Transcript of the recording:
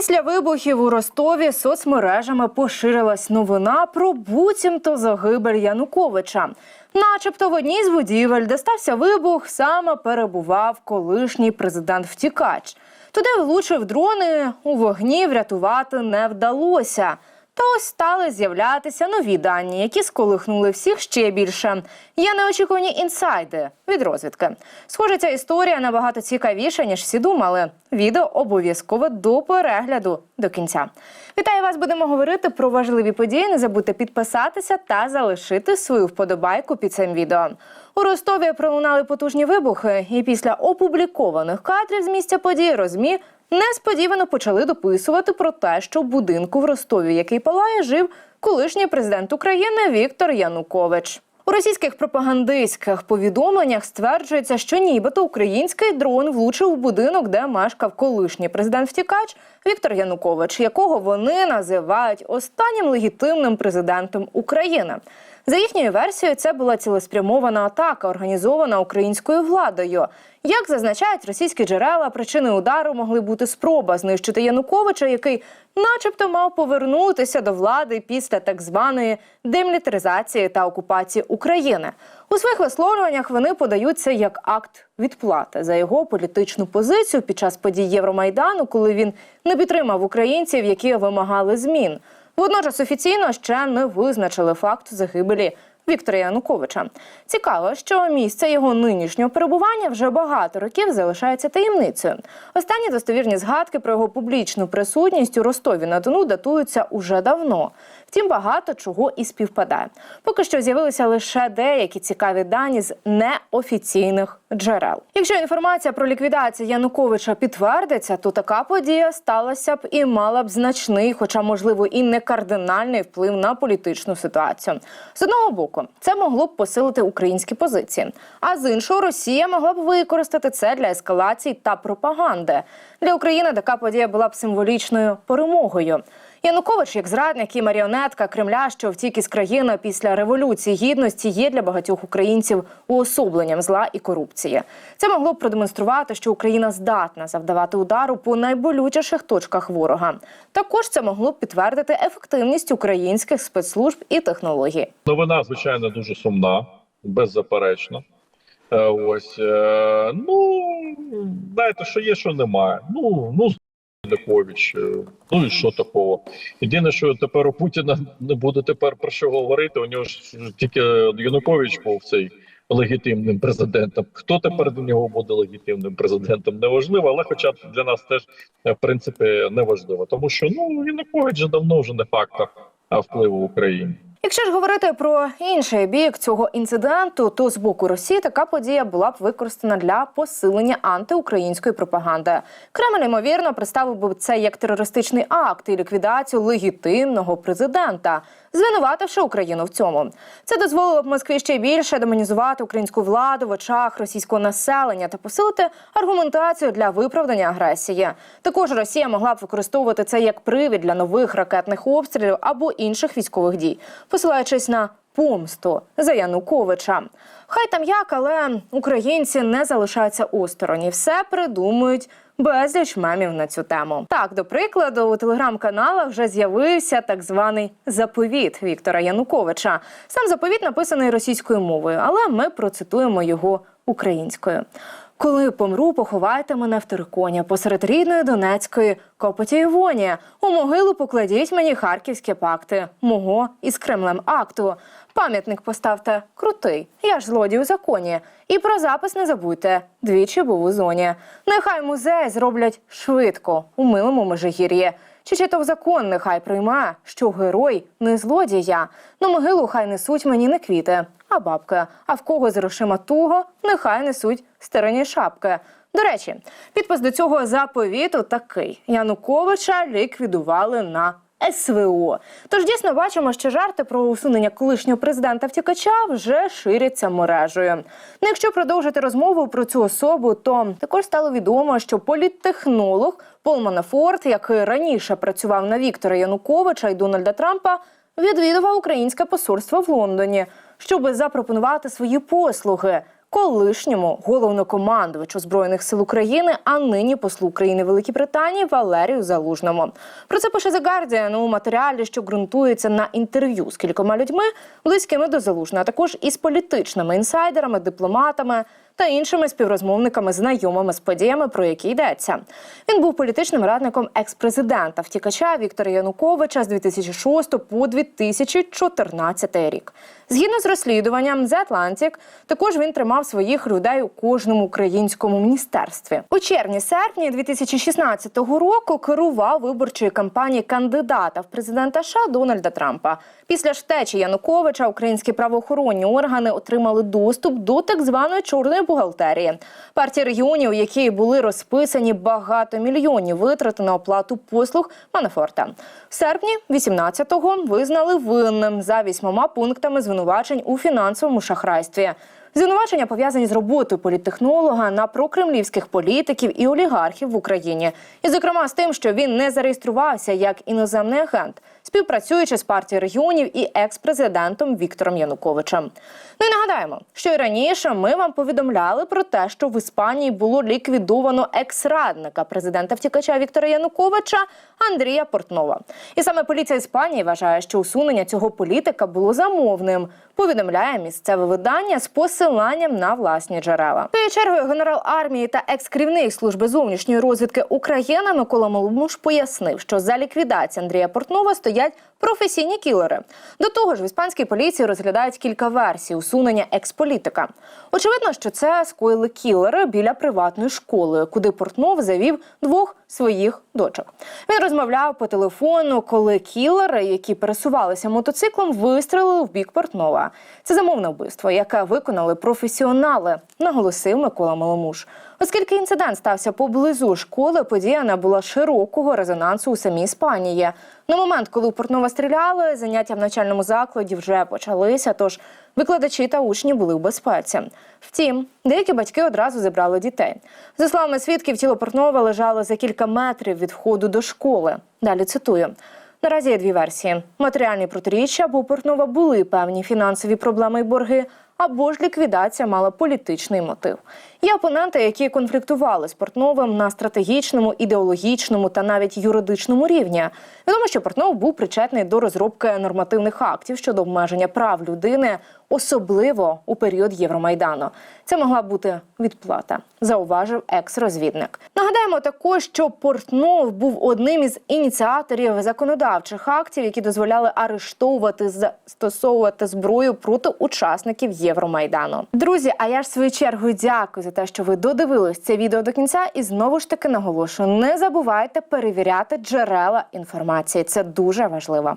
Після вибухів у Ростові соцмережами поширилась новина про буцімто загибель Януковича. Начебто в одній з будівель, де стався вибух, саме перебував колишній президент втікач. Туди влучив дрони, у вогні врятувати не вдалося. Та ось стали з'являтися нові дані, які сколихнули всіх ще більше. Є неочікувані інсайди від розвідки. Схоже, ця історія набагато цікавіша, ніж всі думали. Відео обов'язково до перегляду до кінця. Вітаю вас! Будемо говорити про важливі події. Не забудьте підписатися та залишити свою вподобайку під цим відео. У Ростові пролунали потужні вибухи, і після опублікованих кадрів з місця події розмі несподівано почали дописувати про те, що в будинку в Ростові, який палає, жив колишній президент України Віктор Янукович. У російських пропагандистських повідомленнях стверджується, що нібито український дрон влучив у будинок, де мешкав колишній президент-втікач Віктор Янукович, якого вони називають останнім легітимним президентом України. За їхньою версією, це була цілеспрямована атака, організована українською владою. Як зазначають російські джерела, причиною удару могли бути спроба знищити Януковича, який, начебто, мав повернутися до влади після так званої демілітаризації та окупації України. У своїх висловлюваннях вони подаються як акт відплати за його політичну позицію під час подій Євромайдану, коли він не підтримав українців, які вимагали змін. Водночас офіційно ще не визначили факт загибелі Віктора Януковича. Цікаво, що місце його нинішнього перебування вже багато років залишається таємницею. Останні достовірні згадки про його публічну присутність у Ростові на Дону датуються уже давно. Втім, багато чого і співпадає. Поки що з'явилися лише деякі цікаві дані з неофіційних джерел. Якщо інформація про ліквідацію Януковича підтвердиться, то така подія сталася б і мала б значний, хоча можливо і не кардинальний вплив на політичну ситуацію. З одного боку, це могло б посилити українські позиції, а з іншого Росія могла б використати це для ескалації та пропаганди. Для України така подія була б символічною перемогою. Янукович, як зрадник і маріонетка Кремля, що втік із країни після революції гідності, є для багатьох українців уособленням зла і корупції. Це могло б продемонструвати, що Україна здатна завдавати удару по найболючіших точках ворога. Також це могло б підтвердити ефективність українських спецслужб і технологій. Новина, звичайно, дуже сумна, беззаперечно. Е, Ось е, ну знаєте, що є, що немає. Ну ну Янукович, е, ну і що такого? Єдине, що тепер у Путіна не буде тепер про що говорити. У нього ж тільки Янукович був цей легітимним президентом. Хто тепер до нього буде легітимним президентом? Неважливо, але хоча для нас теж е, в принципі неважливо, тому що ну Янукович же давно вже не фактор впливу в Україні. Якщо ж говорити про інший бік цього інциденту, то з боку Росії така подія була б використана для посилення антиукраїнської пропаганди. Кремль ймовірно представив би це як терористичний акт і ліквідацію легітимного президента, звинувативши Україну в цьому. Це дозволило б Москві ще більше демонізувати українську владу в очах російського населення та посилити аргументацію для виправдання агресії. Також Росія могла б використовувати це як привід для нових ракетних обстрілів або інших військових дій, посилаючись на помсту за Януковича. Хай там як, але українці не залишаються осторонь все придумують. Безліч мемів на цю тему. Так, до прикладу, у телеграм-каналах вже з'явився так званий заповіт Віктора Януковича. Сам заповіт написаний російською мовою, але ми процитуємо його українською. Коли помру, поховайте мене в Териконі посеред рідної Донецької Копоті Івоні. У могилу покладіть мені харківські пакти, мого із Кремлем акту. Пам'ятник поставте крутий, я ж злодій у законі. І про запис не забудьте. Двічі був у зоні. Нехай музей зроблять швидко у милому межигір'ї. Чи чи то в закон нехай прийме, що герой не злодій я. На могилу хай несуть мені не квіти, а бабки. А в кого з грошима туго, нехай несуть старині шапки. До речі, підпис до цього заповіту такий: Януковича ліквідували на СВО. Тож дійсно бачимо, що жарти про усунення колишнього президента втікача вже ширяться мережею. Ну, якщо продовжити розмову про цю особу, то також стало відомо, що політтехнолог Пол Манафорт, який раніше працював на Віктора Януковича і Дональда Трампа, відвідував українське посольство в Лондоні, щоб запропонувати свої послуги. колишньому головнокомандувачу збройних сил України, а нині послу України Великій Британії Валерію Залужному. Про це пише The Guardian у матеріалі, що ґрунтується на інтерв'ю з кількома людьми, близькими до Залужного, а також із політичними інсайдерами, дипломатами та іншими співрозмовниками, знайомими з подіями, про які йдеться. Він був політичним радником екс-президента втікача Віктора Януковича з 2006 по 2014 рік. Згідно з розслідуванням The Atlantic, також він тримав своїх людей у кожному українському міністерстві. У червні-серпні 2016 року керував виборчою кампанією кандидата в президента США Дональда Трампа. Після ж втечі Януковича українські правоохоронні органи отримали доступ до так званої чорної бухгалтерії. Партії регіонів, у якій були розписані багатомільйонні витрати на оплату послуг Манафорта. В серпні 18-го визнали винним за вісьмома пунктами звинувачень у фінансовому шахрайстві. Звинувачення пов'язані з роботою політтехнолога на прокремлівських політиків і олігархів в Україні, і зокрема з тим, що він не зареєструвався як іноземний агент, співпрацюючи з партією регіонів і екс-президентом Віктором Януковичем. Ну і нагадаємо, що і раніше ми вам повідомляли про те, що в Іспанії було ліквідовано екс-радника президента втікача Віктора Януковича Андрія Портнова. І саме поліція Іспанії вважає, що усунення цього політика було замовним. Повідомляє місцеве видання з посиланням на власні джерела. Тією чергою генерал армії та екс-керівник служби зовнішньої розвідки України Микола Маломуш пояснив, що за ліквідацію Андрія Портнова стоять професійні кілери. До того ж, в іспанській поліції розглядають кілька версій усунення екс-політика. Очевидно, що це скоїли кілери біля приватної школи, куди Портнов завів двох своїх дочок. Він розмовляв по телефону, коли кілери, які пересувалися мотоциклом, вистрелили в бік Портнова. Це замовне вбивство, яке виконали професіонали, наголосив Микола Маломуш. Оскільки інцидент стався поблизу школи, подія набула широкого резонансу у самій Іспанії. На момент, коли у Портнова стріляли, заняття в навчальному закладі вже почалися, тож викладачі та учні були в безпеці. Втім, деякі батьки одразу забрали дітей. За словами свідків, тіло Портнова лежало за кілька метрів від входу до школи. Далі цитую. Наразі є дві версії: матеріальні протиріччя, або Портнова були певні фінансові проблеми і борги, або ж ліквідація мала політичний мотив. Є опоненти, які конфліктували з Портновим на стратегічному, ідеологічному та навіть юридичному рівні. Відомо, що Портнов був причетний до розробки нормативних актів щодо обмеження прав людини, особливо у період Євромайдану. Це могла бути відплата, зауважив екс-розвідник. Нагадаємо також, що Портнов був одним із ініціаторів законодавчих актів, які дозволяли арештовувати застосовувати зброю проти учасників Євромайдану. Друзі, а я ж свою чергу дякую за те, що ви додивились це відео до кінця. І знову ж таки наголошую: не забувайте перевіряти джерела інформації. Це дуже важливо.